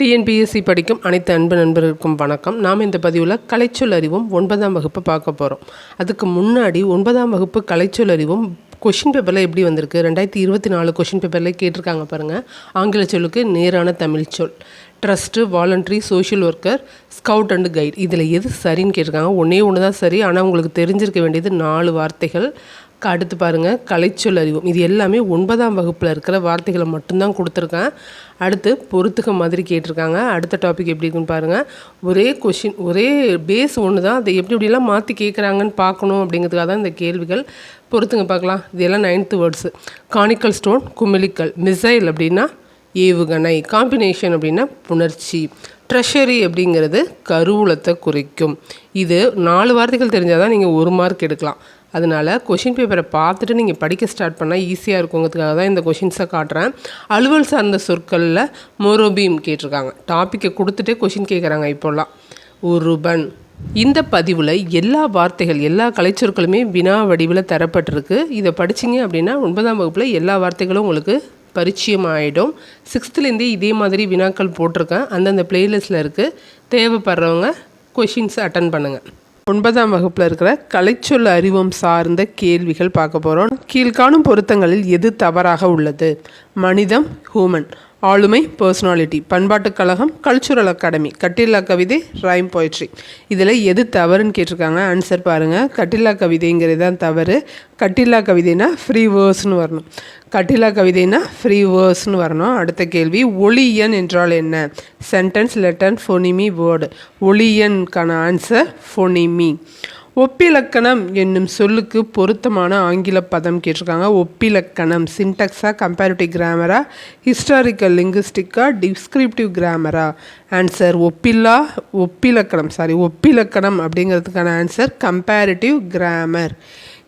TNPSC படிக்கும் அனைத்து அன்பு நண்பர்களுக்கும் வணக்கம். நாம் இந்த பதிவில் கலைச்சொல் அறிவும் ஒன்பதாம் வகுப்பு பார்க்க போகிறோம் அதுக்கு முன்னாடி ஒன்பதாம் வகுப்பு கலைச்சொல் அறிவும் கொஷின் பேப்பரில் எப்படி வந்திருக்கு? ரெண்டாயிரத்தி இருபத்தி நாலு கொஷின் பேப்பரில் கேட்டிருக்காங்க பாருங்கள் ஆங்கில சொல்லுக்கு நேரான தமிழ் சொல். Trust voluntary social worker scout and guide இதில் எது சரின்னு கேட்டிருக்காங்க. ஒன்றே ஒன்று தான் சரி. ஆனால் உங்களுக்கு தெரிஞ்சிருக்க வேண்டியது நாலு வார்த்தைகள். அடுத்து பாருங்கள் கலைச்சொல் அறிவும் இது எல்லாமே ஒன்பதாம் வகுப்பில் இருக்கிற வார்த்தைகளை மட்டும்தான் கொடுத்துருக்கேன். அடுத்து பொறுத்துக்க மாதிரி கேட்டிருக்காங்க. அடுத்த டாபிக் எப்படி இருக்குன்னு பாருங்கள் ஒரே கொஷின் ஒரே பேஸ் ஒன்று தான் அதை எப்படி எப்படிலாம் மாற்றி கேட்குறாங்கன்னு பார்க்கணும் அப்படிங்கிறதுக்காக தான் இந்த கேள்விகள். பொறுத்துங்க பார்க்கலாம். இதெல்லாம் நைன்த்து வேர்ட்ஸு கானிக்கல் ஸ்டோன் குமிலிக்கல் மிசைல் அப்படின்னா ஏவுகணை. காம்பினேஷன் அப்படின்னா புணர்ச்சி. ட்ரெஷரி அப்படிங்கிறது கருவூலத்தை குறைக்கும். இது நாலு வார்த்தைகள் தெரிஞ்சால் தான் நீங்கள் ஒரு மார்க் எடுக்கலாம். அதனால் கொஷின் பேப்பரை பார்த்துட்டு நீங்கள் படிக்க ஸ்டார்ட் பண்ணால் ஈஸியாக இருக்குங்கிறதுக்காக தான் இந்த கொஷின்ஸை காட்டுறேன். அலுவல் சார்ந்த சொற்களில் மோரோபீம் கேட்டிருக்காங்க. டாப்பிக்கை கொடுத்துட்டே கொஷின் கேட்குறாங்க இப்போல்லாம் உருபன் இந்த பதிவில் எல்லா வார்த்தைகள் எல்லா கலைச்சொற்களுமே வினா வடிவில் தரப்பட்டிருக்கு. இதை படிச்சீங்க அப்படின்னா ஒன்பதாம் வகுப்பில் எல்லா வார்த்தைகளும் உங்களுக்கு பரிச்சயம் ஆகிடும் சிக்ஸ்த்துலேருந்தே இதே மாதிரி வினாக்கள் போட்டிருக்கேன். அந்தந்த பிளேலிஸ்ட்டில் இருக்குது தேவைப்படுறவங்க கொஷின்ஸ் அட்டன் பண்ணுங்கள் ஒன்பதாம் வகுப்பில் இருக்கிற கலைச்சொல் அறிவம் சார்ந்த கேள்விகள் பார்க்க போகிறோம் கீழ்காணும் பொருத்தங்களில் எது தவறாக உள்ளது? மனிதம் ஹூமன் ஆளுமை பர்சனாலிட்டி பண்பாட்டுக் கழகம் கல்ச்சுரல் அகாடமி கட்டில்லா கவிதை ரைம் போயிட்ரி இதில் எது தவறுன்னு கேட்டிருக்காங்க? ஆன்சர் பாருங்கள் கட்டில்லா கவிதைங்கிறது தான் தவறு. கட்டில்லா கவிதைனா ஃப்ரீ வேர்ஸ்னு வரணும். கட்டிலா கவிதைனா ஃப்ரீ வேர்ஸ்னு வரணும். அடுத்த கேள்வி ஒளியன் என்றால் என்ன? சென்டென்ஸ் லெட்டர் ஃபொனிமி வேர்டு ஒளியனுக்கான ஆன்சர் ஃபொனிமி ஒப்பிலக்கணம் என்னும் சொல்லுக்கு பொருத்தமான ஆங்கில பதம் கேட்டிருக்காங்க. ஒப்பிலக்கணம் சின்டக்ஸா கம்பேரிட்டிவ் கிராமரா ஹிஸ்டாரிக்கல் லிங்குஸ்டிக்கா டிஸ்கிரிப்டிவ் கிராமரா ஆன்சர் ஒப்பில்லா ஒப்பிலக்கணம் சாரி ஒப்பிலக்கணம் அப்படிங்கிறதுக்கான ஆன்சர் கம்பேரிட்டிவ் கிராமர்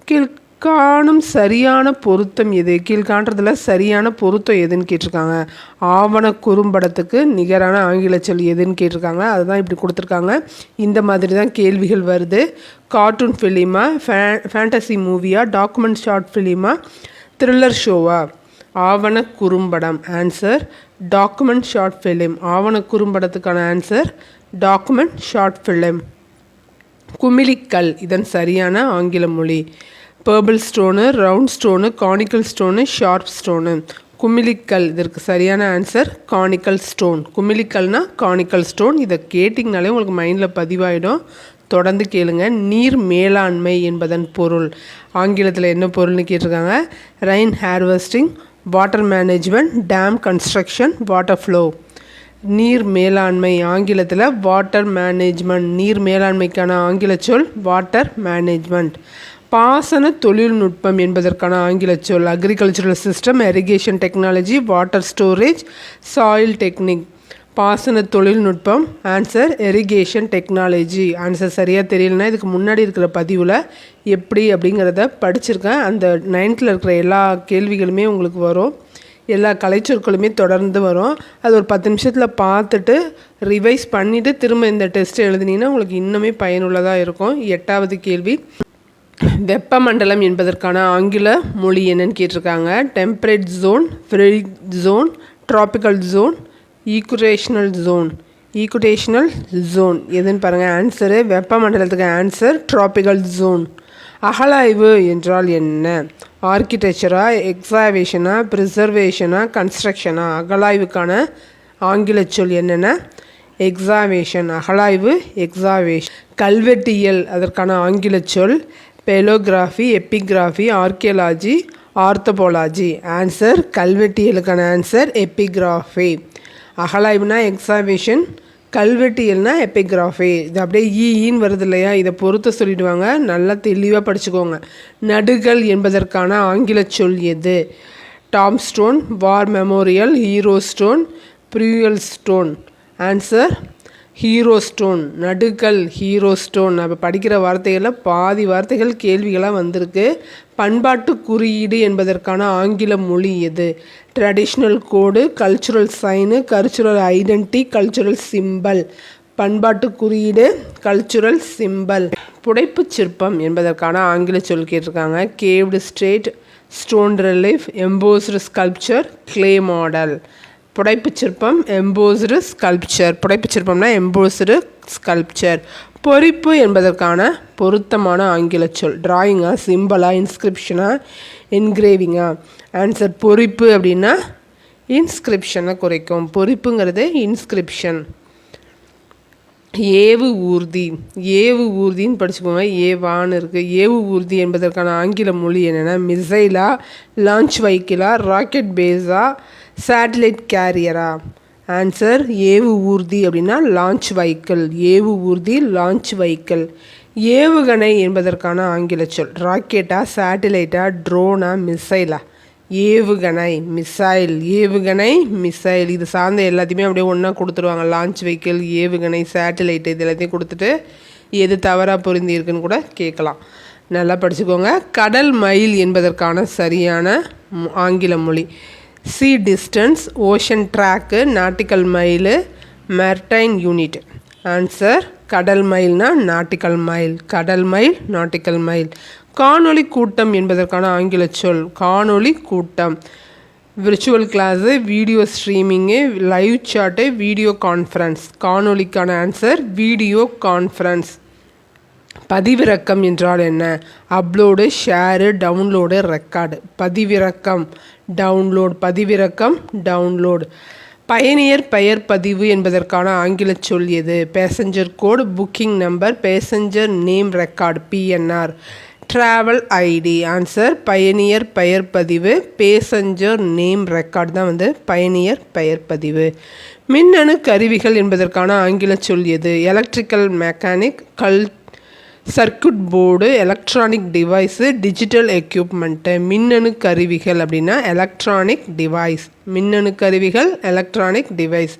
கீழ் காணும் சரியான பொருத்தம் எது? கீழ்காண்றதுல சரியான பொருத்தம் எதுன்னு கேட்டிருக்காங்க. ஆவண குறும்படத்துக்கு நிகரான ஆங்கில சொல் எதுன்னு கேட்டிருக்காங்க. அதுதான் இப்படி கொடுத்துருக்காங்க. இந்த மாதிரி தான் கேள்விகள் வருது. கார்ட்டூன் ஃபிலிமா ஃபே ஃபேண்டசி மூவியா டாக்குமெண்ட் ஷார்ட் ஃபிலிமா த்ரில்லர் ஷோவா? ஆவண குறும்படம். Answer document short film. ஆவண குறும்படத்துக்கான ஆன்சர் டாக்குமெண்ட் ஷார்ட் ஃபிலிம். குமிழிக்கல். இதன் சரியான ஆங்கில மொழி. Purple stone round stone conical stone sharp stone குமிழிக்கல் இதற்கு சரியான ஆன்சர் கானிக்கல் ஸ்டோன் குமிழிக்கல்னால் கானிக்கல் ஸ்டோன் இதை கேட்டிங்கனாலே உங்களுக்கு மைண்டில் பதிவாயிடும். தொடர்ந்து கேளுங்க. நீர் மேலாண்மை என்பதன் பொருள். ஆங்கிலத்தில் என்ன பொருள்னு கேட்டிருக்காங்க? Rain harvesting water management dam construction water flow நீர் மேலாண்மை ஆங்கிலத்தில் வாட்டர் மேனேஜ்மெண்ட் நீர் மேலாண்மைக்கான ஆங்கில சொல் வாட்டர் மேனேஜ்மெண்ட் பாசன தொழில்நுட்பம் என்பதற்கான ஆங்கில சொல். Agricultural system irrigation technology water storage soil technique பாசன தொழில்நுட்பம். ஆன்சர் எரிகேஷன் டெக்னாலஜி ஆன்சர் சரியாக தெரியலனா இதுக்கு முன்னாடி இருக்கிற பதிவில் எப்படி அப்படிங்கிறத படிச்சிருக்கேன். அந்த நைன்த்தில் இருக்கிற எல்லா கேள்விகளுமே உங்களுக்கு வரும். எல்லா கலைச்சொற்களுமே தொடர்ந்து வரும். அது ஒரு பத்து நிமிஷத்தில் பார்த்துட்டு ரிவைஸ் பண்ணிவிட்டு திரும்ப இந்த டெஸ்ட் எழுதுனீங்கன்னா உங்களுக்கு இன்னுமே பயனுள்ளதாக இருக்கும். எட்டாவது கேள்வி. வெப்பமண்டலம் என்பதற்கான ஆங்கில மொழி என்னன்னு கேட்டிருக்காங்க. Temperate zone free zone tropical zone ஈக்குரேஷனல் zone equatorial zone எதுன்னு பாருங்கள் ஆன்சரு வெப்பமண்டலத்துக்கு ஆன்சர் ட்ராபிக்கல் ஜோன் அகலாய்வு என்றால் என்ன? ஆர்கிடெக்சரா எக்ஸாவேஷனா ப்ரிசர்வேஷனா கன்ஸ்ட்ரக்ஷனா அகலாய்வுக்கான ஆங்கில சொல் என்னென்ன? எக்ஸாவேஷன் அகலாய்வு எக்ஸாவேஷன் கல்வெட்டியல் அதற்கான ஆங்கில சொல் paleography epigraphy archaeology anthropology. Answer கல்வெட்டியலுக்கான answer epigraphy அகலாய்வுனா எக்ஸாமிஷன் கல்வெட்டியல்னா எப்பிகிராஃபி இது அப்படியே ஈன்னு வருது இல்லையா? இதை பொறுத்த சொல்லிடுவாங்க. நல்லா தெளிவாக படிச்சுக்கோங்க. நடுகள் என்பதற்கான ஆங்கில சொல் எது? Tomb stone war memorial hero stone burial stone answer hero stone நடுக்கல் hero stone நம்ம படிக்கிற வார்த்தைகளில் பாதி வார்த்தைகள் கேள்விகளாக வந்திருக்கு. பண்பாட்டு குறியீடு என்பதற்கான ஆங்கில மொழி எது? Traditional code cultural sign cultural identity cultural symbol பண்பாட்டு குறியீடு கல்ச்சுரல் சிம்பல் புடைப்புச் சிற்பம் என்பதற்கான ஆங்கில சொல் கேட்டிருக்காங்க. Carved straight stone relief embossed sculpture clay model புடைப்புச் சிற்பம் எம்போஸ்டு ஸ்கல்ப்சர் புடைப்புச் சிற்பம்னா எம்போஸ்டு ஸ்கல்ப்சர் பொறிப்பு என்பதற்கான பொருத்தமான ஆங்கில சொல். ட்ராயிங்காக சிம்பிளாக இன்ஸ்கிரிப்ஷனாக என்கிரேவிங்கா ஆன்சர் பொறிப்பு அப்படின்னா இன்ஸ்கிரிப்ஷனை குறைக்கும். பொறிப்புங்கிறது இன்ஸ்கிரிப்ஷன் ஏவு ஊர்தி. ஏவு ஊர்தின்னு படிச்சுக்கோங்க. ஏவான்னு இருக்குது ஏவு ஊர்தி என்பதற்கான ஆங்கில மொழி என்னென்னா மிசைலா லான்ச் வைக்கிலா ராக்கெட் பேஸாக சேட்டலைட் கேரியரா ஆன்சர் ஏவு ஊர்தி அப்படின்னா லான்ச் வைக்கிள் ஏவு ஊர்தி லான்ச் வைக்கிள் ஏவுகணை என்பதற்கான ஆங்கில சொல். ராக்கெட்டா சேட்டலைட்டா ட்ரோனா மிசைலா ஏவுகணை மிசைல் ஏவுகணை மிசைல் இது சார்ந்த எல்லாத்தையுமே அப்படியே ஒன்றா கொடுத்துருவாங்க. லான்ச் வெஹிக்கிள் ஏவுகணை சேட்டலைட்டு இது எல்லாத்தையும் கொடுத்துட்டு எது தவறாக பொருந்தி இருக்குன்னு கூட கேட்கலாம். நல்லா படிச்சுக்கோங்க. கடல் மயில் என்பதற்கான சரியான மு- ஆங்கில மொழி. Sea distance ocean track nautical mile meridian unit answer கடல் மைல்னா நாட்டிக்கல் மைல் கடல் மைல் நாட்டிக்கல் மைல் காணொளி கூட்டம் என்பதற்கான ஆங்கில சொல் காணொளி கூட்டம். Virtual class video streaming live chat video conference காணொலிக்கான answer video conference பதிவிறக்கம் என்றால் என்ன? அப்லோடு ஷேரு டவுன்லோடு ரெக்கார்டு பதிவிறக்கம் டவுன்லோட் பதிவிறக்கம் டவுன்லோடு பயணியர் பெயர் பதிவு என்பதற்கான ஆங்கில சொல் எது? Passenger code booking number passenger name record PNR travel ID answer பயணியர் பெயர் பதிவு பேசஞ்சர் நேம் ரெக்கார்டு தான் வந்து பயணியர் பெயர் பதிவு. மின்னணு கருவிகள் என்பதற்கான ஆங்கில சொல் எது? Electrical mechanical circuit board electronic device digital equipment மின்னணு கருவிகள் அப்படின்னா எலக்ட்ரானிக் டிவைஸ் மின்னணு கருவிகள் எலக்ட்ரானிக் டிவைஸ்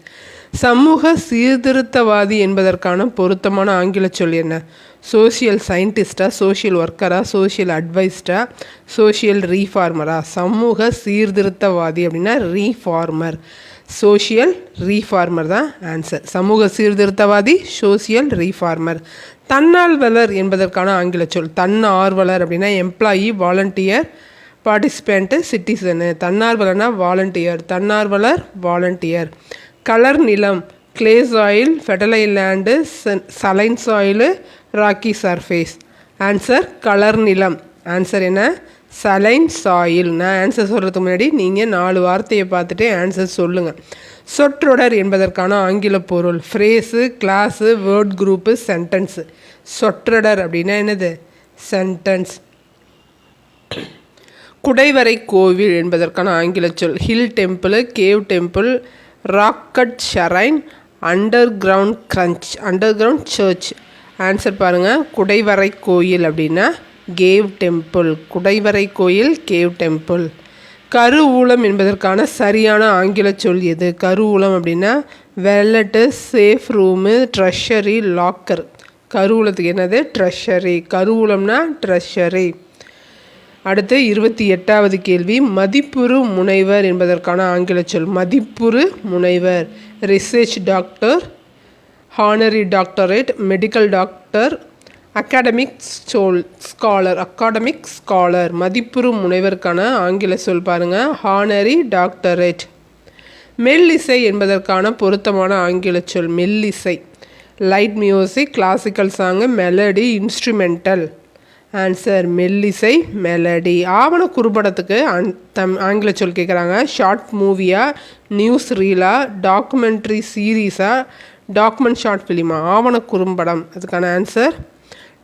சமூக சீர்திருத்தவாதி என்பதற்கான பொருத்தமான ஆங்கில சொல் என்ன? சோஷியல் சயின்டிஸ்டா சோஷியல் ஒர்க்கரா சோஷியல் அட்வைஸ்டா சோஷியல் ரீஃபார்மரா சமூக சீர்திருத்தவாதி அப்படின்னா ரீஃபார்மர் சோஷியல் ரீஃபார்மர் தான் ஆன்சர் சமூக சீர்திருத்தவாதி சோஷியல் ரீஃபார்மர் தன்னார்வலர் என்பதற்கான ஆங்கில சொல். தன்னார்வலர் அப்படின்னா எம்ப்ளாயி வாலண்டியர் பார்ட்டிசிபெண்ட்டு சிட்டிசனு தன்னார்வலர்னா வாலண்டியர் தன்னார்வலர் வாலண்டியர் கலர் நிலம். Clay soil fertile land saline soil rocky surface answer colour நிலம். ஆன்சர் என்ன? சலைன் சாயில் நான் ஆன்சர் சொல்கிறதுக்கு முன்னாடி நீங்கள் நாலு வார்த்தையை பார்த்துட்டு ஆன்சர் சொல்லுங்கள் சொற்றொடர் என்பதற்கான ஆங்கில பொருள் phrase clause word group sentence சொற்றொடர் அப்படின்னா என்னது? சென்டென்ஸ் குடைவரை கோவில் என்பதற்கான ஆங்கில சொல் hill temple cave temple rock cut shrine underground crunch underground church answer பாருங்கள் குடைவரை கோயில் அப்படின்னா கேவ் டெம்பிள் குடைவரை கோயில் கேவ் டெம்பிள். கருவூலம் என்பதற்கான சரியான ஆங்கில சொல் எது? கருவூலம் அப்படின்னா wallet safe room treasury locker கருவூலத்துக்கு என்னது? ட்ரெஷரி கருவூலம்னா ட்ரெஷரி அடுத்து இருபத்தி எட்டாவது கேள்வி. மதிப்புறு முனைவர் என்பதற்கான ஆங்கில சொல். மதிப்புறு முனைவர். Research doctor honorary doctorate medical doctor academic sole scholar academic scholar. மதிப்புறு முனைவருக்கான ஆங்கில சொல் பாருங்கள் ஹானரி டாக்டரேட். மெல்லிசை என்பதற்கான பொருத்தமான ஆங்கில சொல் மெல்லிசை. Light music classical song melody instrumental. Answer மெல்லிசை மெலடி. ஆவண குறும்படத்துக்கு அந் தம் ஆங்கில சொல் கேட்குறாங்க ஷார்ட் மூவியா நியூஸ் ரீலா டாக்குமெண்ட்ரி சீரீஸா டாக்குமெண்ட் ஷார்ட் ஃபிலிமா. ஆவண குறும்படம். அதுக்கான ஆன்சர்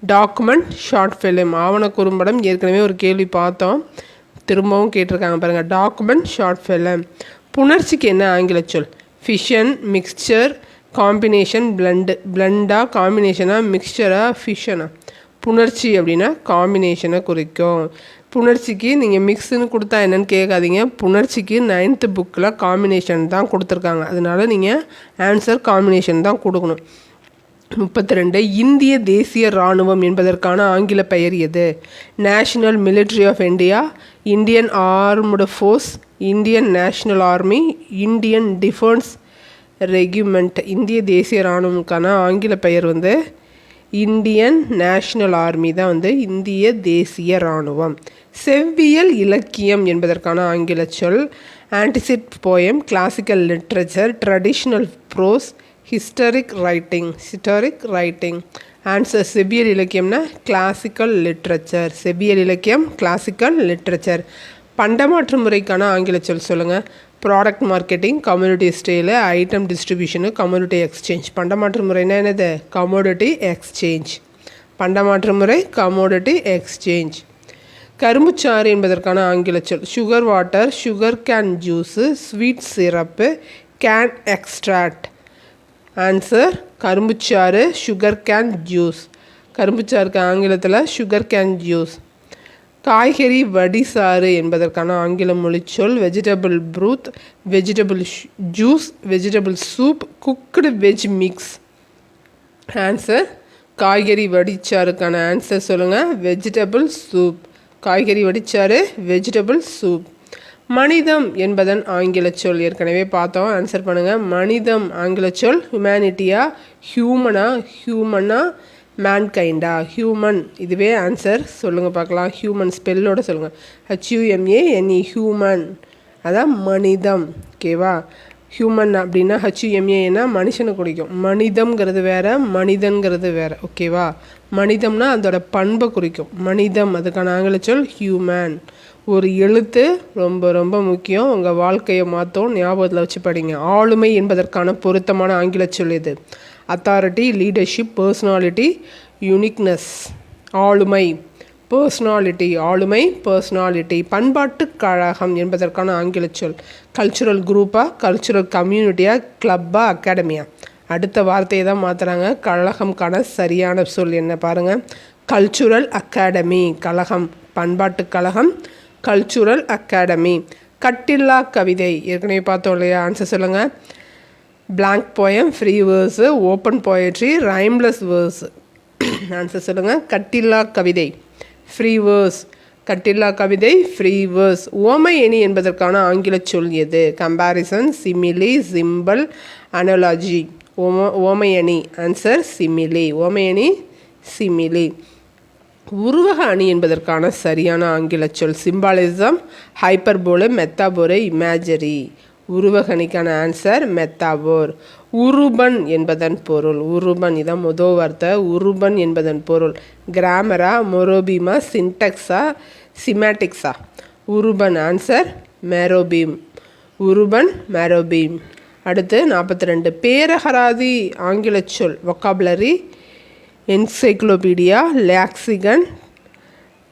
டாக்குமெண்ட் ஷார்ட் ஃபிலிம். ஆவண குறும்படம் ஏற்கனவே ஒரு கேள்வி பார்த்தோம். திரும்பவும் கேட்டிருக்காங்க பாருங்கள் டாக்குமெண்ட் ஷார்ட் ஃபிலிம். புணர்ச்சிக்கு என்ன ஆங்கில சொல்? ஃபிஷன் மிக்சர் காம்பினேஷன் பிளண்டு பிளண்டாக காம்பினேஷனா மிக்சராக ஃபிஷனாக புணர்ச்சி அப்படின்னா காம்பினேஷனை குறிக்கும். புணர்ச்சிக்கு நீங்கள் மிக்ஸுன்னு கொடுத்தா என்னென்னு கேட்காதீங்க. புணர்ச்சிக்கு நைன்த்து புக்கில் காம்பினேஷன் தான் கொடுத்துருக்காங்க. அதனால நீங்கள் ஆன்சர் காம்பினேஷன் தான் கொடுக்கணும். முப்பத்தி ரெண்டு இந்திய தேசிய இராணுவம் என்பதற்கான ஆங்கில பெயர் எது? National military of India Indian armed force Indian national army Indian defence regiment இந்திய தேசிய இராணுவம்கான ஆங்கில பெயர் வந்து இந்தியன் நேஷ்னல் ஆர்மி தான் வந்து இந்திய தேசிய இராணுவம். செவ்வியல் இலக்கியம் என்பதற்கான ஆங்கில சொல் ancient poem classical literature traditional prose historic writing historic writing answer செவியல் இலக்கியம்னா கிளாசிக்கல் லிட்ரேச்சர் செவியல் இலக்கியம் கிளாசிக்கல் லிட்ரேச்சர் பண்டமாற்று முறைக்கான ஆங்கில சொல் சொல்லுங்கள் product marketing community stall item distribution community exchange பண்டமாற்று முறைனா என்னது கமோடிட்டி எக்ஸ்சேஞ்ச் பண்டமாற்று முறை கமோடிட்டி எக்ஸ்சேஞ்ச் கரும்புச்சாறு என்பதற்கான ஆங்கில சொல் sugar water sugar cane juice sweet syrup cane extract answer கரும்புச்சாறு sugar cane juice கரும்புச்சாருக்கு ஆங்கிலத்தில் சுகர் கேன் ஜூஸ் காய்கறி வடிசாறு என்பதற்கான ஆங்கில மொழிச்சொல் vegetable broth vegetable juice vegetable soup cooked veg mix answer காய்கறி வடிச்சாருக்கான ஆன்சர் சொல்லுங்கள் வெஜிடபிள் சூப் காய்கறி வடிச்சாறு வெஜிடபிள் சூப் மனிதம் என்பதன் ஆங்கில சொல். ஏற்கனவே பார்த்தோம். ஆன்சர் பண்ணுங்கள் மனிதம் ஆங்கில சொல். ஹியூமனிட்டியா ஹியூமனா ஹியூமனா மேன்கைண்டா ஹியூமன் இதுவே ஆன்சர் சொல்லுங்கள் பார்க்கலாம். ஹியூமன் ஸ்பெல்லோட சொல்லுங்கள் ஹச்யூஎம்ஏ என்இ ஹியூமன் அதான் மனிதம். ஓகேவா ஹியூமன் அப்படின்னா ஹெச்யூஎம்ஏன்னா மனுஷனை குறிக்கும். மனிதம்ங்கிறது வேறு மனிதன்கிறது வேறு. ஓகேவா மனிதம்னா அதோட பண்பை குறிக்கும். மனிதம் அதுக்கான ஆங்கில சொல் ஹியூமன் ஒரு எழுத்து ரொம்ப ரொம்ப முக்கியம். உங்கள் வாழ்க்கையை மாற்றும் ஞாபகத்தில் வச்சு படிங்க. ஆளுமை என்பதற்கான பொருத்தமான ஆங்கில சொல் இது. அத்தாரிட்டி லீடர்ஷிப் பர்சனாலிட்டி யூனிக்னஸ் ஆளுமை பர்சனாலிட்டி ஆளுமை பர்சனாலிட்டி பண்பாட்டு கழகம் என்பதற்கான ஆங்கில சொல். கல்ச்சுரல் குரூப்பாக கல்ச்சுரல் கம்யூனிட்டியாக கிளப்பாக அகாடமியா அடுத்த வார்த்தையை தான் மாற்றுறாங்க கழகம்கான சரியான சொல் என்ன பாருங்கள் கல்ச்சுரல் அகாடமி கழகம். பண்பாட்டு கழகம் கல்ச்சுரல் அகாடமி கட்டில்லா கவிதை. ஏற்கனவே பார்த்தோம் இல்லையா? ஆன்சர் சொல்லுங்கள் blank poem free verse open poetry rhymeless verse answer சொல்லுங்கள் கட்டில்லா கவிதை. ஃப்ரீ வேர்ஸ் கட்டில்லா கவிதை ஃப்ரீ வேர்ஸ் ஓமை எணி என்பதற்கான ஆங்கில சொல் எது? கம்பாரிசன் சிமிலி சிம்பிள் அனலாஜி ஓம ஓமையணி ஆன்சர் சிமிலி ஓமையணி சிமிலி உருவக அணி என்பதற்கான சரியான ஆங்கில சொல் சிம்பாலிசம் ஹைப்பர்போலு மெத்தாபோரு இமேஜரி உருவகணிக்கான ஆன்சர் மெத்தாபோர் உருபன் என்பதன் பொருள். உருபன் இதான் முதல் வார்த்தை. உருபன் என்பதன் பொருள். கிராமரா மொரோபீமா சின்டெக்ஸா சிமேட்டிக்ஸா உருபன் ஆன்சர் மேரோபீம் உருபன் மேரோபீம் அடுத்து நாற்பத்தி ரெண்டு. பேரகராதி ஆங்கில சொல் vocabulary encyclopedia lexicon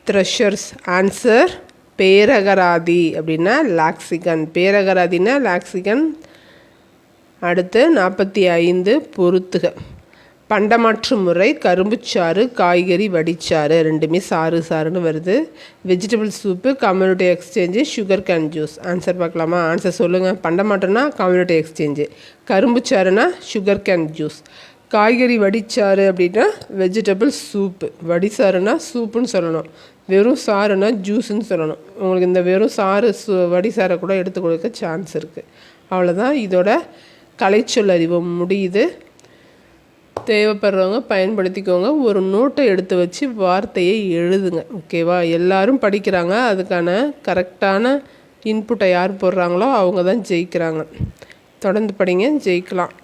thesaurus answer பேரகராதி அப்படின்னா லாக்சிகன் பேரகராதினா லாக்சிகன் அடுத்து நாற்பத்தி ஐந்து பொருத்துக. பண்டமாற்று முறை கரும்புச்சாறு காய்கறி வடிச்சாறு. ரெண்டுமே சாறு சாறுன்னு வருது. Vegetable soup community exchange sugar cane juice answer பார்க்கலாமா? ஆன்சர் சொல்லுங்கள் பண்டமாற்றம்னா கம்யூனிட்டி எக்ஸ்சேஞ்சு கரும்புச்சாறுனா சுகர் கேன் ஜூஸ் காய்கறி வடிச்சாறு அப்படின்னா வெஜிடபிள் சூப்பு வடிசாறுனா சூப்புன்னு சொல்லணும். வெறும் சாறுனா ஜூஸுன்னு சொல்லணும். உங்களுக்கு இந்த வெறும் சாறு சு வடிசாரை கூட எடுத்து கொடுக்க சான்ஸ் இருக்குது அவ்வளோதான் இதோட கலைச்சொல் அறிவு. முடியுது. தேவைப்படுறவங்க பயன்படுத்திக்கோங்க. ஒரு நோட்டை எடுத்து வச்சு வார்த்தையை எழுதுங்க. ஓகேவா எல்லாரும் படிக்கிறாங்க. அதுக்கான கரெக்டான இன்புட்டை யார் போடுறாங்களோ அவங்க தான் ஜெயிக்கிறாங்க. தொடர்ந்து படிங்க. ஜெயிக்கலாம்.